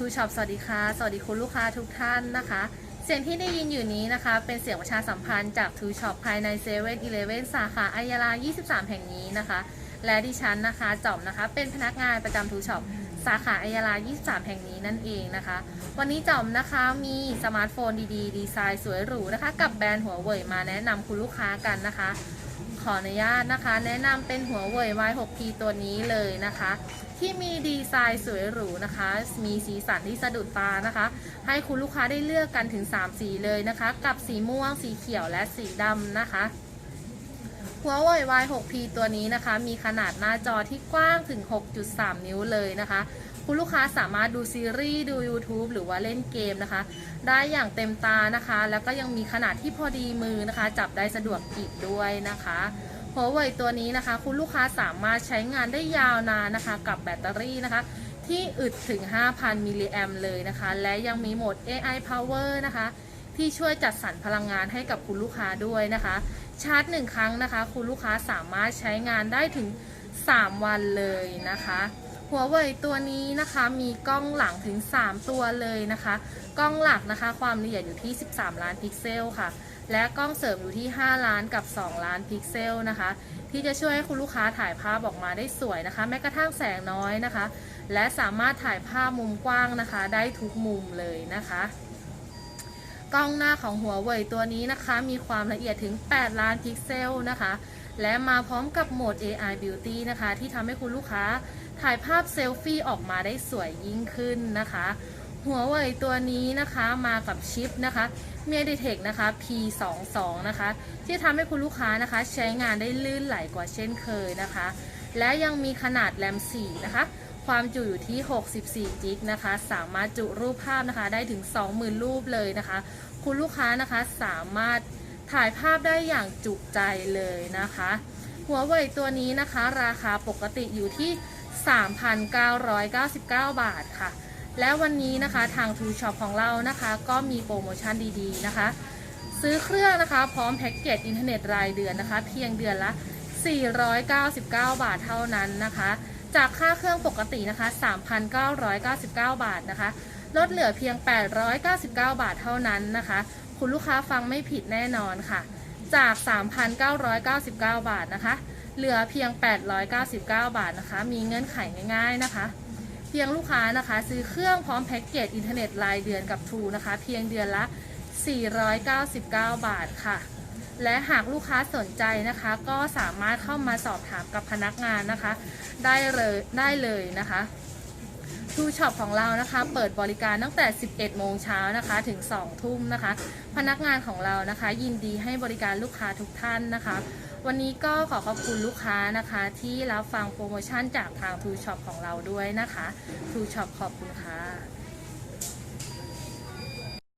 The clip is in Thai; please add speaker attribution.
Speaker 1: ทูช็อปสวัสดีค่ะ สวัสดีคุณลูกค้าทุกท่านนะคะ เสียงที่ได้ยินอยู่นี้นะคะ เป็นเสียงประชาสัมพันธ์จากทูช็อปภายในเซเว่นอีเลฟเว่นสาขาอายาลา 23 แห่งนี้นะคะ และดิฉันนะคะจอมนะคะ เป็นพนักงานประจำทูช็อปสาขาอายาลา 23 แห่งนี้นั่นเองนะคะ วันนี้จอมนะคะมีสมาร์ทโฟนดีๆ ดีไซน์สวยหรูนะคะ กับแบรนด์หัวเว่ยมาแนะนำคุณลูกค้ากันนะคะ ขออนุญาตนะคะ แนะนำเป็นหัวเว่ย Y6P ตัวนี้เลยนะคะ ที่มีดีไซน์สวยหรูนะคะ มีสีสันที่สะดุดตานะคะ ให้คุณลูกค้าได้เลือกกันถึง 3 สีเลยนะคะ กับสีม่วง สีเขียวและสีดำนะคะหัวเว่ย Y6P ตัวนี้นะคะ มีขนาดหน้าจอที่กว้างถึง 6.3 นิ้วเลยนะคะ คุณลูกค้าสามารถดูซีรีส์ดู YouTube หรือว่าเล่นเกมนะคะ ได้อย่างเต็มตานะคะ แล้วก็ยังมีขนาดที่พอดีมือนะคะ จับได้สะดวกอีกด้วยนะคะหัวเว่ยตัวนี้นะคะ คุณลูกค้าสามารถใช้งานได้ยาวนานนะคะ กับแบตเตอรี่นะคะ ที่อึดถึง 5,000 มิลลิแอมเลยนะคะ และยังมีโหมด AI Power นะคะ ที่ช่วยจัดสรรพลังงานให้กับคุณลูกค้าด้วยนะคะ ชาร์จหนึ่งครั้งนะคะ คุณลูกค้าสามารถใช้งานได้ถึง 3 วันเลยนะคะ หัวเว่ยตัวนี้นะคะมีกล้องหลังถึง 3 ตัวเลยนะคะ กล้องหลักนะคะความละเอียดอยู่ที่ 13 ล้านพิกเซลค่ะ และกล้องเสริมอยู่ที่ 5 ล้านกับ 2 ล้านพิกเซลนะคะ ที่จะช่วยให้คุณลูกค้าถ่ายภาพออกมาได้สวยนะคะ แม้กระทั่งแสงน้อยนะคะ และสามารถถ่ายภาพมุมกว้างนะคะ ได้ทุกมุมเลยนะคะ กล้องหน้าของหัวเว่ยตัวนี้นะคะ มีความละเอียดถึง 8 ล้านพิกเซลนะคะ และมาพร้อมกับโหมด AI Beauty นะคะ ที่ทำให้คุณลูกค้าถ่ายภาพเซลฟี่ออกมาได้สวยยิ่งขึ้นนะคะ หัวเว่ยตัวนี้นะคะมากับชิปนะคะ MediaTek นะคะ P22 นะคะ ที่ทำให้คุณลูกค้านะคะ ใช้งานได้ลื่นไหลกว่าเช่นเคยนะคะ และยังมีขนาดแรม4นะคะ ความจุอยู่ที่ 64จิกนะคะ สามารถจุรูปภาพนะคะ ได้ถึง 20,000 รูปเลยนะคะ คุณลูกค้านะคะสามารถถ่ายภาพได้อย่างจุใจเลยนะคะ หัวเว่ยตัวนี้นะคะ ราคาปกติอยู่ที่ 3,999 บาทค่ะ และวันนี้นะคะทางทูช็อปของเรานะคะ ก็มีโปรโมชั่นดีๆนะคะ ซื้อเครื่องนะคะพร้อมแพ็กเกจอินเทอร์เน็ตรายเดือนนะคะ เพียงเดือนละ 499 บาทเท่านั้นนะคะ จากค่าเครื่องปกตินะคะ 3,999 บาทนะคะ ลดเหลือเพียง 899 บาทเท่านั้นนะคะ คุณลูกค้าฟังไม่ผิดแน่นอนค่ะ จาก 3,999 บาทนะคะ เหลือเพียง 899 บาทนะคะ มีเงื่อนไขง่ายๆนะคะ เพียงลูกค้านะคะ ซื้อเครื่องพร้อมแพ็กเกจอินเทอร์เน็ตรายเดือนกับ True นะคะ เพียงเดือนละ 499 บาทค่ะ และหากลูกค้าสนใจนะคะ ก็สามารถเข้ามาสอบถามกับพนักงานนะคะ ได้เลยได้เลยนะคะทูช็อปของเรานะคะ เปิดบริการตั้งแต่ 11 โมงเช้านะคะ ถึง 2 ทุ่มนะคะ พนักงานของเรานะคะ ยินดีให้บริการลูกค้าทุกท่านนะคะ วันนี้ก็ขอขอบคุณลูกค้านะคะ ที่รับฟังโปรโมชั่นจากทางทูช็อปของเราด้วยนะคะทูช็อปขอบคุณค่ะ